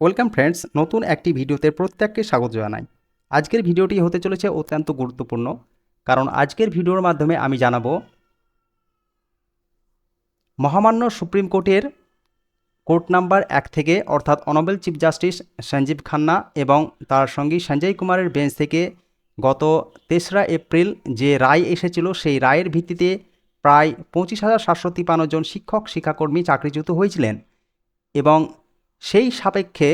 Welcome friends, নতুন একটি ভিডিওতে প্রত্যেককে স্বাগত জানাই। আজকের ভিডিওটি হতে চলেছে অত্যন্ত গুরুত্বপূর্ণ, কারণ আজকের ভিডিওর মাধ্যমে আমি জানাব, মহামান্য সুপ্রিম কোর্টের কোর্ট নাম্বার এক থেকে, অর্থাৎ honourable chief justice Sanjiv Khanna এবং তার সঙ্গী সঞ্জয় কুমারের বেঞ্চ থেকে গত তেসরা এপ্রিল যে রায় এসেছিল, সেই রায়ের ভিত্তিতে প্রায় পঁচিশ হাজার সাতশো তিপান্ন জন শিক্ষক, শিক্ষাকর্মী চাকরিচ্যুত হয়েছিলেন এবং সেই সাপেক্ষে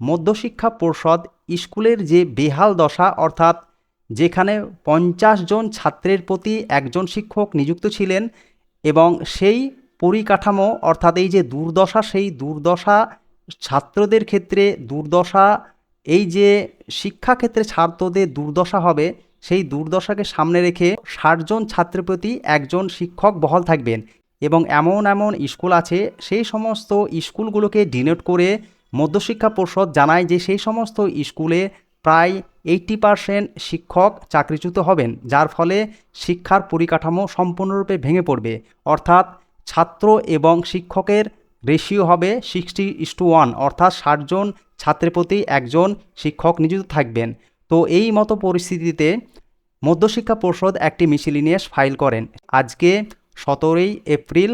মধ্যশিক্ষা পর্ষদ স্কুলের যে বেহাল দশা, অর্থাৎ যেখানে পঞ্চাশ জন ছাত্রের প্রতি একজন শিক্ষক নিযুক্ত ছিলেন এবং সেই পরিকাঠামো, অর্থাৎ এই যে দুর্দশা, সেই দুর্দশা ছাত্রদের ক্ষেত্রে দুর্দশা, এই যে শিক্ষাক্ষেত্রে ছাত্রদের দুর্দশা হবে, সেই দুর্দশাকে সামনে রেখে ষাটজন ছাত্রের প্রতি একজন শিক্ষক বহাল থাকবেন। এবং এমন এমন স্কুল আছে, সেই সমস্ত স্কুলগুলোকে ডিনোট করে মধ্যশিক্ষা পর্ষদ জানায় যে সেই সমস্ত স্কুলে প্রায় এইট্টি পারসেন্ট শিক্ষক চাকরিচ্যুত হবেন, যার ফলে শিক্ষার পরিকাঠামো সম্পূর্ণরূপে ভেঙে পড়বে। অর্থাৎ ছাত্র এবং শিক্ষকের রেশিও হবে সিক্সটি ইস টু ওয়ান অর্থাৎ ষাটজন ছাত্রের প্রতি একজন শিক্ষক নিযুক্ত থাকবেন। তো এই মতো পরিস্থিতিতে মধ্যশিক্ষা পর্ষদ একটি মিসিলিনিয়াস ফাইল করেন। আজকে সতেরোই এপ্রিল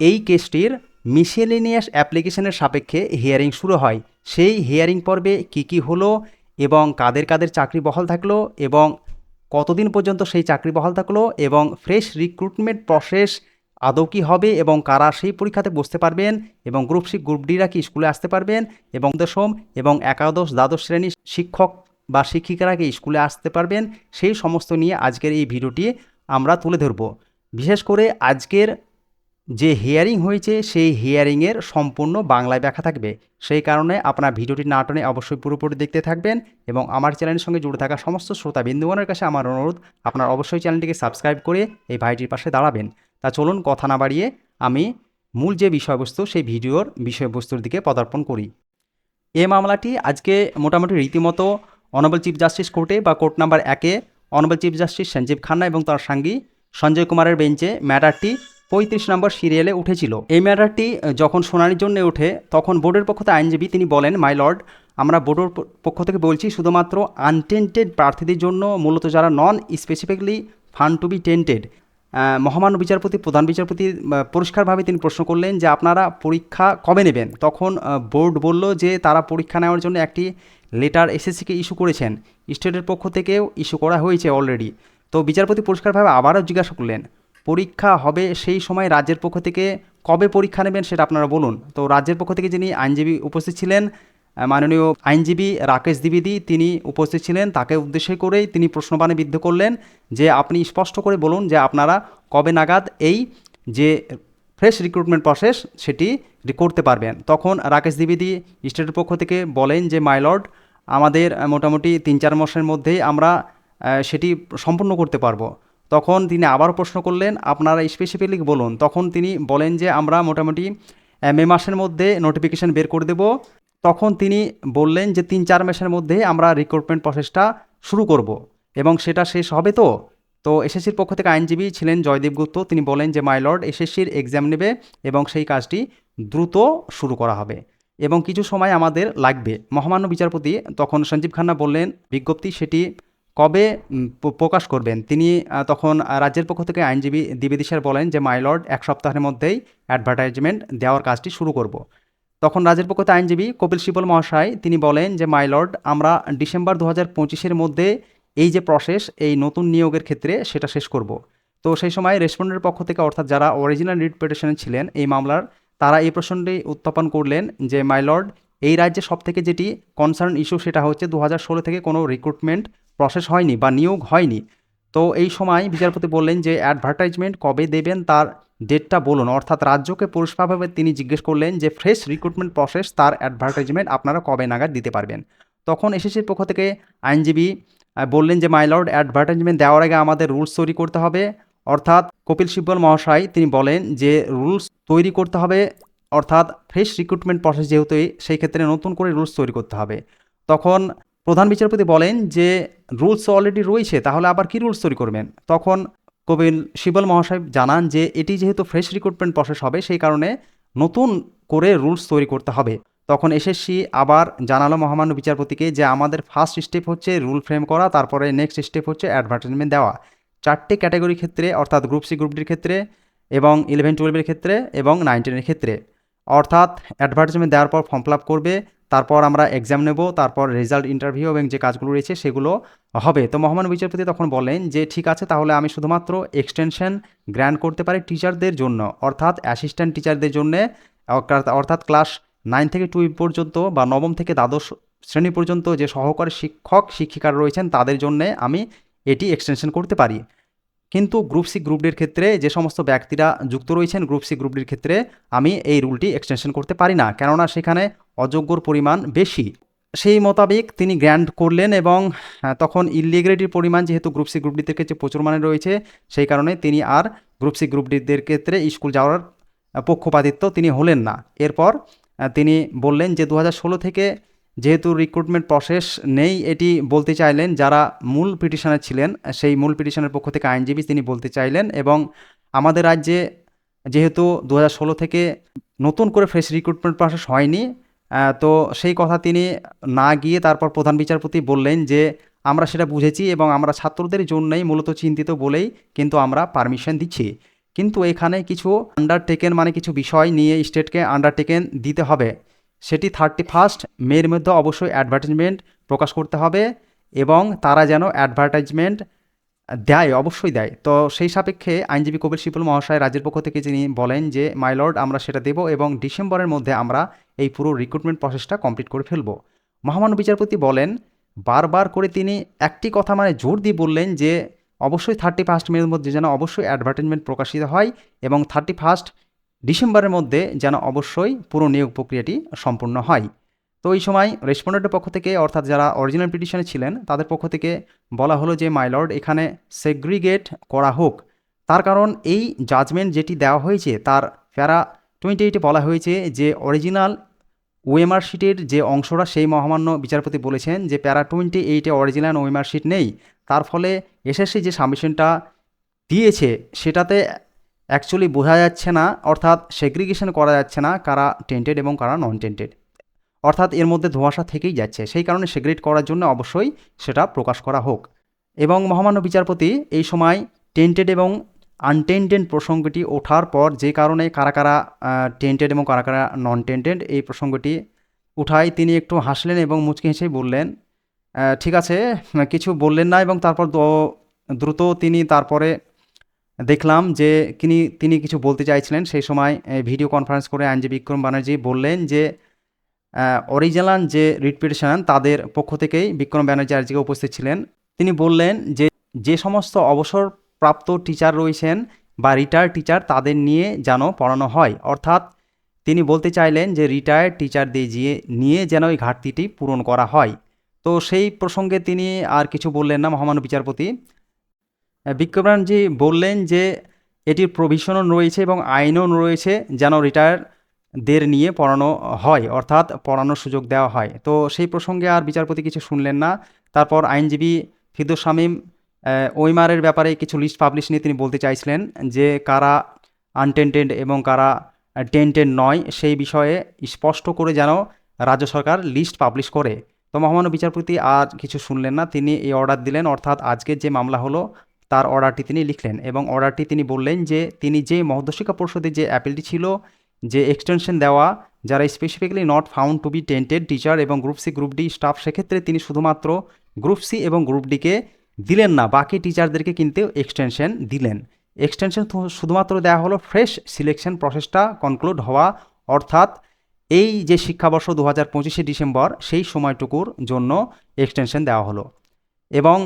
এই কেসটির মিসেলিনিয়াস অ্যাপ্লিকেশনের সাপেক্ষে হিয়ারিং শুরু হয়। সেই হিয়ারিং পর্বে কি কি হলো এবং কাদের কাদের চাকরি বহাল থাকল এবং কতদিন পর্যন্ত সেই চাকরি বহাল থাকল এবং ফ্রেশ রিক্রুটমেন্ট প্রসেস আদৌ কী হবে এবং কারা সেই পরীক্ষাতে বসতে পারবেন এবং গ্রুপ সি, গ্রুপ ডিরা কি স্কুলে আসতে পারবেন এবং দশম এবং একাদশ, দ্বাদশ শ্রেণির শিক্ষক বা শিক্ষিকারা কি স্কুলে আসতে পারবেন সেই সমস্ত নিয়ে আজকের এই ভিডিওটি আমরা তুলে ধরব। বিশেষ করে আজকের যে হিয়ারিং হয়েছে, সেই হিয়ারিংয়ের সম্পূর্ণ বাংলায় ব্যাখ্যা থাকবে। সেই কারণে আপনার ভিডিওটি না টেনে অবশ্যই পুরোপুরি দেখতে থাকবেন এবং আমার চ্যানেলের সঙ্গে জুড়ে থাকা সমস্ত শ্রোতা বিন্দুগণের কাছে আমার অনুরোধ, আপনার অবশ্যই চ্যানেলটিকে সাবস্ক্রাইব করে এই ভাইটির পাশে দাঁড়াবেন। তা চলুন কথা না বাড়িয়ে আমি মূল যে বিষয়বস্তু, সেই ভিডিওর বিষয়বস্তুর দিকে পদার্পণ করি। এ মামলাটি আজকে মোটামুটি রীতিমতো অনারেবল চিফ জাস্টিস কোর্টে বা কোর্ট নাম্বার একে honourable chief justice Sanjiv Khanna এবং তার সঙ্গী সঞ্জয় কুমারের বেঞ্চে ম্যাটারটি পঁয়ত্রিশ নম্বর সিরিয়ালে উঠেছিল। এই ম্যাটারটি যখন শুনানির জন্য ওঠে, তখন বোর্ডের পক্ষ থেকে আইনজীবী তিনি বলেন, মাই লর্ড, আমরা বোর্ডের পক্ষ থেকে বলছি, শুধুমাত্র আনটেন্টেড প্রার্থীদের জন্য মূলত যারা non specifically found to be tainted মহামান্য বিচারপতি, প্রধান বিচারপতি পরিষ্কারভাবে তিনি প্রশ্ন করলেন যে, আপনারা পরীক্ষা কবে নেবেন? তখন বোর্ড বলল যে, তারা পরীক্ষা নেওয়ার জন্য একটি লেটার এসএসসিকে ইস্যু করেছেন। স্টেটের পক্ষ থেকেও ইস্যু করা হয়েছে অলরেডি তো বিচারপতি পরিষ্কারভাবে আবারও জিজ্ঞাসা করলেন, পরীক্ষা হবে সেই সময় রাজ্যের পক্ষ থেকে? কবে পরীক্ষা নেবেন সেটা আপনারা বলুন। তো রাজ্যের পক্ষ থেকে যিনি আইনজীবী উপস্থিত ছিলেন মাননীয় আইনজীবী রাকেশ দ্বিবেদী, তিনি উপস্থিত ছিলেন। তাকে উদ্দেশ্য করেই তিনি প্রশ্নবাণে বিদ্ধ করলেন যে, আপনি স্পষ্ট করে বলুন যে আপনারা কবে নাগাদ এই যে ফ্রেশ রিক্রুটমেন্ট প্রসেস সেটি করতে পারবেন। তখন রাকেশ দ্বিবেদী স্টেটের পক্ষ থেকে বলেন যে মাইলর্ড আমাদের মোটামুটি তিন চার মাসের মধ্যেই আমরা সেটি সম্পূর্ণ করতে পারব। তখন তিনি আবার প্রশ্ন করলেন, আপনারা স্পেসিফিকলি বলুন। তখন তিনি বলেন যে, আমরা মোটামুটি মে মাসের মধ্যে নোটিফিকেশান বের করে দেব। তখন তিনি বললেন যে, তিন চার মাসের মধ্যে আমরা রিক্রুটমেন্ট প্রসেসটা শুরু করব এবং সেটা শেষ হবে তো? তো এসএসসির পক্ষ থেকে আইনজীবী ছিলেন জয়দীপ গুপ্ত। তিনি বলেন যে মাইলর্ড এসএসসির এক্সাম নেবে এবং সেই কাজটি দ্রুত শুরু করা হবে এবং কিছু সময় আমাদের লাগবে। মহামান্য বিচারপতি তখন সঞ্জীব খান্না বললেন, বিজ্ঞপ্তি সেটি কবে প্রকাশ করবেন? তিনি তখন রাজ্যের পক্ষ থেকে আইনজীবী দ্বিবেদী স্যার বলেন যে মাইলর্ড এক সপ্তাহের মধ্যেই অ্যাডভার্টাইজমেন্ট দেওয়ার কাজটি শুরু করব। তখন রাজ্যের পক্ষ থেকে আইনজীবী কপিল শিবল মহাশয়, তিনি বলেন যে মাইলর্ড আমরা ডিসেম্বর দু হাজার পঁচিশের মধ্যে এই যে প্রসেস, এই নতুন নিয়োগের ক্ষেত্রে সেটা শেষ করব। তো সেই সময় রেসপন্ডের পক্ষ থেকে, অর্থাৎ যারা অরিজিনাল রিট পিটিশনে ছিলেন এই মামলার, তারা এই প্রশ্নটি উত্থাপন করলেন যে মাইলর্ড এই রাজ্যে সব থেকে যেটি কনসার্ন ইস্যু সেটা হচ্ছে দু হাজার ষোলো থেকে কোনো রিক্রুটমেন্ট প্রসেস হয়নি বা নিয়োগ হয়নি। তো এই সময় বিচারপতি বললেন যে অ্যাডভার্টাইজমেন্ট কবে দেবেন তার ডেটটা বলুন। অর্থাৎ রাজ্যকে পরিষ্কারভাবে তিনি জিজ্ঞেস করলেন যে ফ্রেশ রিক্রুটমেন্ট প্রসেস তার অ্যাডভার্টাইজমেন্ট আপনারা কবে নাগাদ দিতে পারবেন। তখন এসএসসির পক্ষ থেকে আইনজীবী বললেন যে মাইলর্ড অ্যাডভার্টাইজমেন্ট দেওয়ার আগে আমাদের রুলস তৈরি করতে হবে। অর্থাৎ কপিল সিব্বল মহাশয় তিনি বলেন যে রুলস তৈরি করতে হবে। অর্থাৎ ফ্রেশ রিক্রুটমেন্ট প্রসেস যেহেতু সেই ক্ষেত্রে নতুন করে রুলস তৈরি করতে হবে। তখন প্রধান বিচারপতি বলেন যে, রুলস অলরেডি রয়েছে, তাহলে আবার কি রুলস তৈরি করবেন? তখন কবিল শিবল মহাশয় জানান যে, এটি যেহেতু ফ্রেশ রিক্রুটমেন্ট প্রসেস হবে, সেই কারণে নতুন করে রুলস তৈরি করতে হবে। তখন এসএসসি আবার জানালো মহামান্য বিচারপতিকে যে, আমাদের ফার্স্ট স্টেপ হচ্ছে রুল ফ্রেম করা, তারপরে নেক্সট স্টেপ হচ্ছে অ্যাডভার্টাইজমেন্ট দেওয়া। চারটে ক্যাটাগরির ক্ষেত্রে, অর্থাৎ গ্রুপ সি গ্রুপ ডির ক্ষেত্রে এবং ইলেভেন টুয়েলভের ক্ষেত্রে এবং নাইনটিনের ক্ষেত্রে। অর্থাৎ অ্যাডভার্টাইজমেন্ট দেওয়ার পর ফর্ম ফিল আপ করবে, তারপর আমরা এক্সাম নেব, তারপর রেজাল্ট ইন্টারভিউ এবং যে কাজগুলো রয়েছে সেগুলো হবে। তো মহামান্য বিচারপতি তখন বলেন যে, ঠিক আছে, তাহলে আমি শুধুমাত্র এক্সটেনশন গ্র্যান্ড করতে পারি টিচারদের জন্য, অর্থাৎ অ্যাসিস্ট্যান্ট টিচারদের জন্য, অর্থাৎ ক্লাস নাইন থেকে টুয়েলভ পর্যন্ত বা নবম থেকে দ্বাদশ শ্রেণি পর্যন্ত যে সহকারী শিক্ষক, শিক্ষিকারা রয়েছেন, তাদের জন্য আমি এটি এক্সটেনশন করতে পারি। কিন্তু গ্রুপ সি গ্রুপ ডির ক্ষেত্রে যে সমস্ত ব্যক্তিরা যুক্ত রয়েছেন গ্রুপ সি গ্রুপ ডির ক্ষেত্রে আমি এই রুলটি এক্সটেনশন করতে পারি না। কেননা সেখানে অযোগ্যর পরিমাণ বেশি। সেই মোতাবেক তিনি গ্র্যান্ড করলেন এবং তখন ইলিগ্রেটির পরিমাণ যেহেতু গ্রুপ সি গ্রুপ ডিদের ক্ষেত্রে প্রচুর মানে রয়েছে, সেই কারণে তিনি আর গ্রুপ সি গ্রুপ ডিদের ক্ষেত্রে স্কুল যাওয়ার পক্ষপাতিত্ব তিনি হলেন না। এরপর তিনি বললেন যে দু থেকে যেহেতু রিক্রুটমেন্ট প্রসেস নেই, এটি বলতে চাইলেন যারা মূল পিটিশনার ছিলেন, সেই মূল পিটিশনের পক্ষ থেকে আইনজীবী তিনি বলতে চাইলেন এবং আমাদের রাজ্যে যেহেতু দু থেকে নতুন করে ফ্রেশ রিক্রুটমেন্ট প্রসেস হয়নি তো সেই কথা তিনি না গিয়ে তারপর প্রধান বিচারপতি বললেন যে আমরা সেটা বুঝেছি এবং আমরা ছাত্রদের জন্যই মূলত চিন্তিত বলেই কিন্তু আমরা পারমিশন দিচ্ছি। কিন্তু এখানে কিছু আন্ডারটেকেন মানে কিছু বিষয় নিয়ে স্টেটকে আন্ডারটেকেন দিতে হবে। সেটি থার্টি ফার্স্ট মের মধ্যে অবশ্যই অ্যাডভার্টাইজমেন্ট প্রকাশ করতে হবে এবং তারা যেন অ্যাডভার্টাইজমেন্ট দেয়, অবশ্যই দেয়। তো সেই সাপেক্ষে আইনজীবী কবির শিপুল মহাশয় রাজ্যের পক্ষ থেকে যিনি বলেন যে মাই লর্ড আমরা সেটা দেব এবং ডিসেম্বরের মধ্যে আমরা এই পুরো রিক্রুটমেন্ট প্রসেসটা কমপ্লিট করে ফেলব। মহামান্য বিচারপতি বলেন, বারবার করে তিনি একটি কথা মানে জোর দিয়ে বললেন যে, অবশ্যই থার্টি ফার্স্ট মের মধ্যে যেন অবশ্যই অ্যাডভার্টাইজমেন্ট প্রকাশিত হয় এবং থার্টি ফার্স্ট ডিসেম্বরের মধ্যে যেন অবশ্যই পুরো নিয়োগ প্রক্রিয়াটি সম্পূর্ণ হয়। তো এই সময় রেসপন্ডেন্টের পক্ষ থেকে, অর্থাৎ যারা অরিজিনাল পিটিশনে ছিলেন, তাদের পক্ষ থেকে বলা হলো যে মাইলর্ড এখানে সেগ্রিগেট করা হোক। তার কারণ এই জাজমেন্ট যেটি দেওয়া হয়েছে, তার প্যারা টোয়েন্টি এইটে বলা হয়েছে যে অরিজিনাল ওএমআর শিটের যে অংশটা, সেই মহামান্য বিচারপতি বলেছেন যে, প্যারা টোয়েন্টি এইটে অরিজিনাল ওএমআর শিট নেই। তার ফলে এসএসসি যে সাবমিশনটা দিয়েছে, সেটাতে অ্যাকচুয়ালি বোঝা যাচ্ছে না, অর্থাৎ সেগ্রিগেশন করা যাচ্ছে না কারা টেন্টেড এবং কারা নন টেন্টেড অর্থাৎ এর মধ্যে ধোঁয়াশা থেকেই যাচ্ছে, সেই কারণে সেগ্রেট করার জন্য অবশ্যই সেটা প্রকাশ করা হোক। এবং মহামান্য বিচারপতি এই সময় টেন্টেড এবং আনটেন্টেড প্রসঙ্গটি ওঠার পর যে কারণে কারা কারা টেন্টেড এবং কারা কারা নন টেন্টেড এই প্রসঙ্গটি উঠায়, তিনি একটু হাসলেন এবং মুচকি হেসেই বললেন ঠিক আছে, কিছু বললেন না এবং তারপর দ্রুত তিনি তারপরে দেখলাম যে তিনি তিনি কিছু বলতে চাইছিলেন। সেই সময় ভিডিও কনফারেন্স করে আইনজীবী বিক্রম ব্যানার্জি বললেন যে অরিজিনাল যে রিট পিটিশন, তাদের পক্ষ থেকেই বিক্রম ব্যানার্জি আর্জিকে উপস্থিত ছিলেন। তিনি বললেন যে যে সমস্ত অবসরপ্রাপ্ত টিচার রয়েছেন বা রিটায়ার্ড টিচার তাদের নিয়ে যেন পড়ানো হয়। অর্থাৎ, তিনি বলতে চাইলেন যে রিটায়ার্ড টিচারদের দিয়ে নিয়ে যেন এই ঘাটতিটি পূরণ করা হয়। তো সেই প্রসঙ্গে তিনি আর কিছু বললেন না মহামান্য বিচারপতি। বিক্রমজি বললেন যে এটির প্রভিশনও রয়েছে এবং আইনও রয়েছে যেন রিটায়ারদের নিয়ে পড়ানো হয়, অর্থাৎ পড়ানোর সুযোগ দেওয়া হয়। তো সেই প্রসঙ্গে আর বিচারপতি কিছু শুনলেন না। তারপর আইনজীবী ফিদুর শামীম ওইমারের ব্যাপারে কিছু লিস্ট পাবলিশ নিয়ে তিনি বলতে চাইছিলেন যে কারা আনটেন্টেড এবং কারা টেন্টেড নয়, সেই বিষয়ে স্পষ্ট করে যেন রাজ্য সরকার লিস্ট পাবলিশ করে। তো মহামান্য বিচারপতি আর কিছু শুনলেন না, তিনি এই অর্ডার দিলেন, অর্থাৎ আজকের যে মামলা হলো তার অর্ডারটি তিনি লিখলেন এবং অর্ডারটি তিনি বললেন যে তিনি যে মধ্যশিক্ষা পরিষদের যে অ্যাপিলটি ছিল, যে এক্সটেনশন দেওয়া, যারা specifically not found to be tainted teacher এবং group C group D staff সেক্ষেত্রে তিনি শুধুমাত্র গ্রুপ সি এবং গ্রুপ ডিকে দিলেন না, বাকি টিচারদেরকে কিন্তু এক্সটেনশন দিলেন। এক্সটেনশন শুধুমাত্র দেওয়া হলো ফ্রেশ সিলেকশন প্রসেসটা কনক্লুড হওয়া, অর্থাৎ এই যে শিক্ষাবর্ষ দু হাজার পঁচিশে ডিসেম্বর, সেই সময়টুকুর জন্য এক্সটেনশন দেওয়া হলো। এবং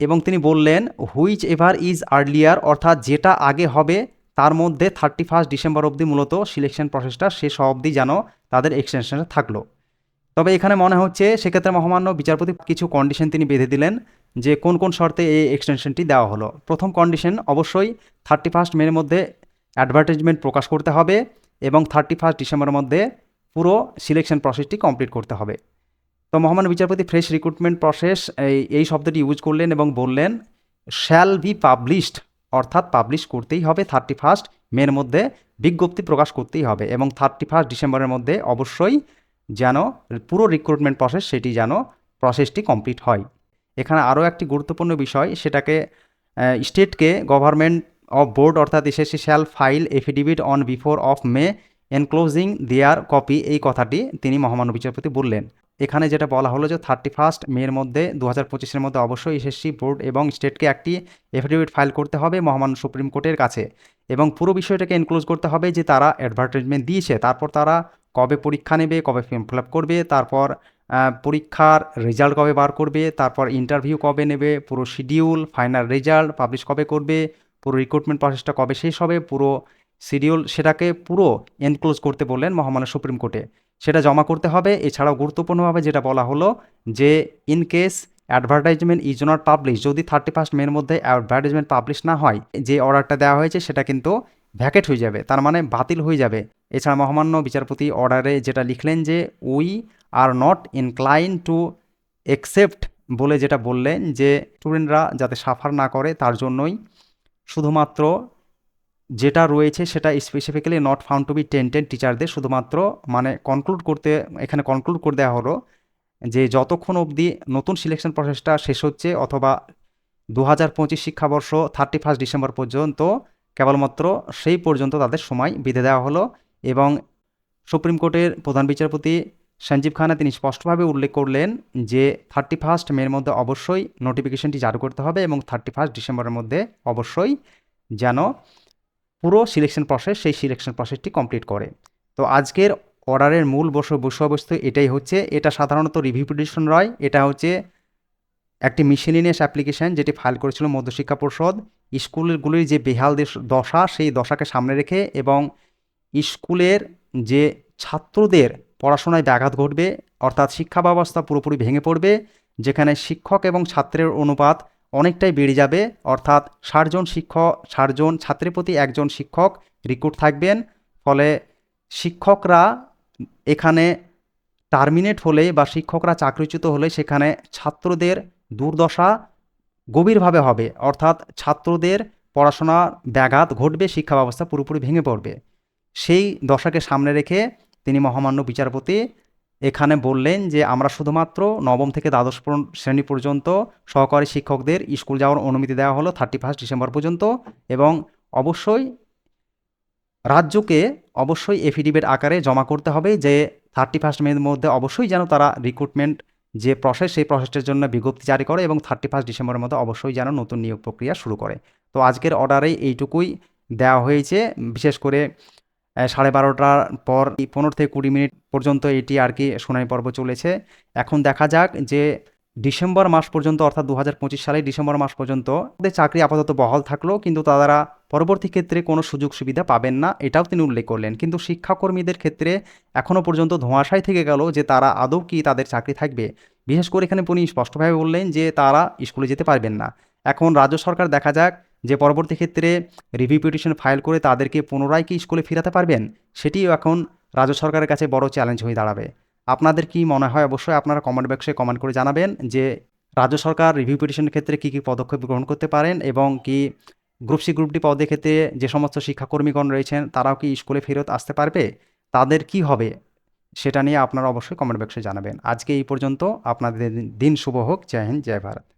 এবং তিনি বললেন, হুইচ এভার ইজ আর্লিয়ার, অর্থাৎ যেটা আগে হবে, তার মধ্যে থার্টি ফার্স্ট ডিসেম্বর অবধি মূলত সিলেকশন প্রসেসটা শেষ অবধি যেন তাদের এক্সটেনশনটা থাকল। তবে এখানে মনে হচ্ছে সেক্ষেত্রে মহামান্য বিচারপতি কিছু কন্ডিশন তিনি বেঁধে দিলেন, যে কোন কোন শর্তে এই এক্সটেনশনটি দেওয়া হলো। প্রথম কন্ডিশন অবশ্যই থার্টি ফার্স্ট মের মধ্যে অ্যাডভার্টাইজমেন্ট প্রকাশ করতে হবে এবং থার্টি ফার্স্ট ডিসেম্বরের মধ্যে পুরো সিলেকশন প্রসেসটি কমপ্লিট করতে হবে। তো মহামান্য বিচারপতি ফ্রেশ রিক্রুটমেন্ট প্রসেস এই এই শব্দটি ইউজ করলেন এবং বললেন শ্যাল বি পাবলিশড অর্থাৎ পাবলিশ করতেই হবে থার্টি ফার্স্ট মের মধ্যে বিজ্ঞপ্তি প্রকাশ করতেই হবে এবং থার্টি ফার্স্ট ডিসেম্বরের মধ্যে অবশ্যই যেন পুরো রিক্রুটমেন্ট প্রসেস সেটি যেন প্রসেসটি কমপ্লিট হয়। এখানে আরও একটি গুরুত্বপূর্ণ বিষয়, সেটাকে স্টেটকে গভর্নমেন্ট অফ বোর্ড অর্থাৎ SSC shall file affidavit on before of May enclosing their copy এই কথাটি তিনি মহামান্য বিচারপতি বললেন। এখানে যেটা বলা হলো যে থার্টি ফার্স্ট মের মধ্যে দু হাজার পঁচিশের মধ্যে অবশ্যই এসএসসি বোর্ড এবং স্টেটকে একটি এফিডেভিট ফাইল করতে হবে মহামান্য সুপ্রিম কোর্টের কাছে। এবং পুরো বিষয়টাকে এনক্লোজ করতে হবে যে তারা অ্যাডভার্টাইজমেন্ট দিয়েছে, তারপর তারা কবে পরীক্ষা নেবে, কবে ফর্ম ফিল আপ করবে, তারপর পরীক্ষার রেজাল্ট কবে বার করবে, তারপর ইন্টারভিউ কবে নেবে, পুরো শিডিউল ফাইনাল রেজাল্ট পাবলিশ কবে করবে, পুরো রিক্রুটমেন্ট প্রসেসটা কবে শেষ হবে, পুরো শিডিউল সেটাকে পুরো এনক্লোজ করতে বললেন মহামান্য সুপ্রিম কোর্টে। সেটা জমা করতে হবে। এছাড়াও গুরুত্বপূর্ণভাবে যেটা বলা হলো যে in case advertisement is not publish যদি থার্টি ফার্স্ট মের মধ্যে অ্যাডভার্টাইজমেন্ট পাবলিশ না হয়, যে অর্ডারটা দেওয়া হয়েছে সেটা কিন্তু ভ্যাকেট হয়ে যাবে, তার মানে বাতিল হয়ে যাবে। এছাড়া মহামান্য বিচারপতি অর্ডারে যেটা লিখলেন যে we are not incline to accept বলে যেটা বললেন যে স্টুডেন্টরা যাতে সাফার না করে তার জন্যই শুধুমাত্র যেটা রয়েছে সেটা specifically not found to be ten ten টিচারদের শুধুমাত্র মানে কনক্লুড করতে, এখানে কনক্লুড করে দেওয়া হলো যে যতক্ষণ অবধি নতুন সিলেকশন প্রসেসটা শেষ হচ্ছে অথবা দু হাজার পঁচিশ শিক্ষাবর্ষ থার্টি ফার্স্ট ডিসেম্বর পর্যন্ত কেবলমাত্র সেই পর্যন্ত তাদের সময় বেঁধে দেওয়া হলো এবং সুপ্রিম কোর্টের প্রধান বিচারপতি সঞ্জীব খানা তিনি স্পষ্টভাবে উল্লেখ করলেন যে থার্টি ফার্স্ট মের মধ্যে অবশ্যই নোটিফিকেশনটি জারি করতে হবে এবং থার্টি ফার্স্ট ডিসেম্বরের মধ্যে অবশ্যই যেন পুরো সিলেকশন প্রসেস সেই সিলেকশন প্রসেসটি কমপ্লিট করে। তো আজকের অর্ডারের মূল বস, বিষয়বস্তু এটাই হচ্ছে, এটা সাধারণত রিভিউ পিটিশন নয়, এটা হচ্ছে একটি মিসেলিনিয়াস অ্যাপ্লিকেশন যেটি ফাইল করেছিল মধ্যশিক্ষা পর্ষদ। স্কুলগুলির যে বেহাল দশা, সেই দশাকে সামনে রেখে এবং স্কুলের যে ছাত্রদের পড়াশোনায় ব্যাঘাত ঘটবে, অর্থাৎ শিক্ষা ব্যবস্থা পুরোপুরি ভেঙে পড়বে, যেখানে শিক্ষক এবং ছাত্রের অনুপাত অনেকটাই বেড়ে যাবে। অর্থাৎ ষাটজন শিক্ষক, ষাটজন ছাত্রের প্রতি একজন শিক্ষক রিক্রুট থাকবেন। ফলে শিক্ষকরা এখানে টার্মিনেট হলে বা শিক্ষকরা চাকরিচ্যুত হলে সেখানে ছাত্রদের দুর্দশা গভীরভাবে হবে। অর্থাৎ ছাত্রদের পড়াশোনার ব্যাঘাত ঘটবে শিক্ষা ব্যবস্থা পুরোপুরি ভেঙে পড়বে। সেই দশাকে সামনে রেখে তিনি মহামান্য বিচারপতি এখানে বললেন যে, আমরা শুধুমাত্র নবম থেকে দ্বাদশ শ্রেণি পর্যন্ত সহকারী শিক্ষকদের স্কুল যাওয়ার অনুমতি দেওয়া হলো থার্টি ফার্স্ট ডিসেম্বর পর্যন্ত এবং অবশ্যই রাজ্যকে অবশ্যই এফিডেভিট আকারে জমা করতে হবে যে থার্টি ফার্স্ট মের মধ্যে অবশ্যই যেন তারা রিক্রুটমেন্ট যে প্রসেস সেই প্রসেসটার জন্য বিজ্ঞপ্তি জারি করে এবং থার্টি ফার্স্ট ডিসেম্বরের মধ্যে অবশ্যই যেন নতুন নিয়োগ প্রক্রিয়া শুরু করে। তো আজকের অর্ডারে এইটুকুই দেওয়া হয়েছে। বিশেষ করে সাড়ে বারোটার পর পনেরো থেকে কুড়ি মিনিট পর্যন্ত এটি আর কি শুনানি পর্ব চলেছে। এখন দেখা যাক যে ডিসেম্বর মাস পর্যন্ত অর্থাৎ দু হাজার পঁচিশ সালে ডিসেম্বর মাস পর্যন্ত চাকরি আপাতত বহাল থাকল কিন্তু তারা পরবর্তী ক্ষেত্রে কোনো সুযোগ সুবিধা পাবেন না, এটাও তিনি উল্লেখ করলেন। কিন্তু শিক্ষাকর্মীদের ক্ষেত্রে এখনও পর্যন্ত ধোঁয়াশাই থেকে গেল যে তারা আদৌ কি তাদের চাকরি থাকবে। বিশেষ করে এখানে উনি স্পষ্টভাবে বললেন যে তারা স্কুলে যেতে পারবেন না। এখন রাজ্য সরকার দেখা যাক যে পরবর্তী ক্ষেত্রে রিভিউ পিটিশন ফাইল করে তাদেরকে পুনরায় কি স্কুলে ফেরাতে পারবেন, সেটিও এখন রাজ্য সরকারের কাছে বড় চ্যালেঞ্জ হয়ে দাঁড়াবে। আপনাদের কি মনে হয়? অবশ্যই আপনারা কমেন্ট বক্সে কমেন্ট করে জানাবেন যে রাজ্য সরকার রিভিউ পিটিশনের ক্ষেত্রে কী কী পদক্ষেপ গ্রহণ করতে পারেন এবং কি গ্রুপ সি গ্রুপ ডি ক্ষেত্রে যে সমস্ত শিক্ষাকর্মীগণ রয়েছেন, তারাও কি স্কুলে ফেরত আসতে পারবে? তাদের কি হবে? সেটা নিয়ে আপনারা অবশ্যই কমেন্ট বক্সে জানাবেন। আজকে এই পর্যন্ত। আপনাদের দিন শুভ হোক। জয় হিন্দ, জয় ভারত।